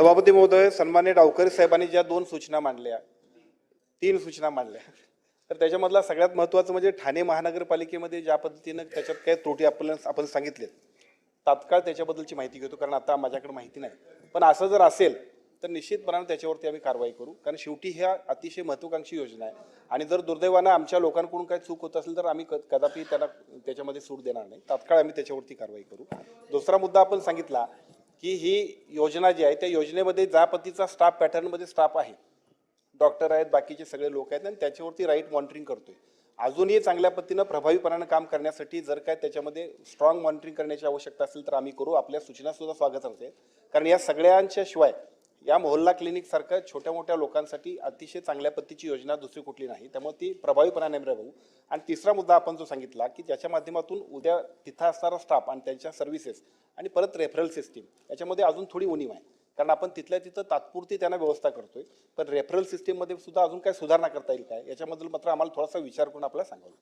सभापती महोदय सन्मान्य डावकर साहेबांनी ज्या दोन सूचना मांडल्या तीन सूचना मांडल्या. तर त्याच्यामधला सगळ्यात महत्त्वाचं म्हणजे ठाणे महानगरपालिकेमध्ये ज्या पद्धतीनं त्याच्यात काही त्रुटी आपल्याला आपण सांगितलेत तात्काळ त्याच्याबद्दलची माहिती घेतो कारण आता माझ्याकडे माहिती नाही. पण असं जर असेल तर निश्चितपणाने त्याच्यावरती आम्ही कारवाई करू. कारण शेवटी ह्या अतिशय महत्त्वाकांक्षी योजना आहे. आणि जर दुर्दैवानं आमच्या लोकांकडून काही चूक होत असेल तर आम्ही क- कदापि त्याला त्याच्यामध्ये सूट देणार नाही. तात्काळ आम्ही त्याच्यावरती कारवाई करू. दुसरा मुद्दा आपण सांगितला की ही योजना जी आहे त्या योजनेमध्ये जा पद्धतीचा स्टाफ पॅटर्नमध्ये स्टाफ आहे. डॉक्टर आहेत बाकीचे सगळे लोक आहेत आणि त्याच्यावरती राईट मॉनिटरिंग करतोय. अजूनही चांगल्या पद्धतीनं प्रभावीपणानं काम करण्यासाठी जर काय त्याच्यामध्ये स्ट्रॉंग मॉनिटरिंग करण्याची आवश्यकता असेल तर आम्ही करू. आपल्या सूचनासुद्धा स्वागत करते कारण या सगळ्यांच्या शिवाय या मोहल्ला क्लिनिक छोट्या मोठ्या लोकांसाठी अतिशय चांगल्या पद्धतीची योजना दुसरी कुठली नाही. त्यामुळे ती प्रभावीपणाने राहू आणि तिसरा मुद्दा आपण जो सांगितला की ज्याच्या माध्यमातून उद्या तिथं असणारा स्टाफ आणि त्यांच्या सर्व्हिसेस आणि परत रेफरल सिस्टीम याच्यामध्ये अजून थोडी उणीव आहे. कारण आपण तिथल्या तिथं तात्पुरती त्यांना व्यवस्था करतोय. पण रेफरल सिस्टीममध्ये सुद्धा अजून काय सुधारणा करता येईल काय? याच्याबद्दल मात्र आम्हाला थोडासा विचार करून आपल्याला सांगावं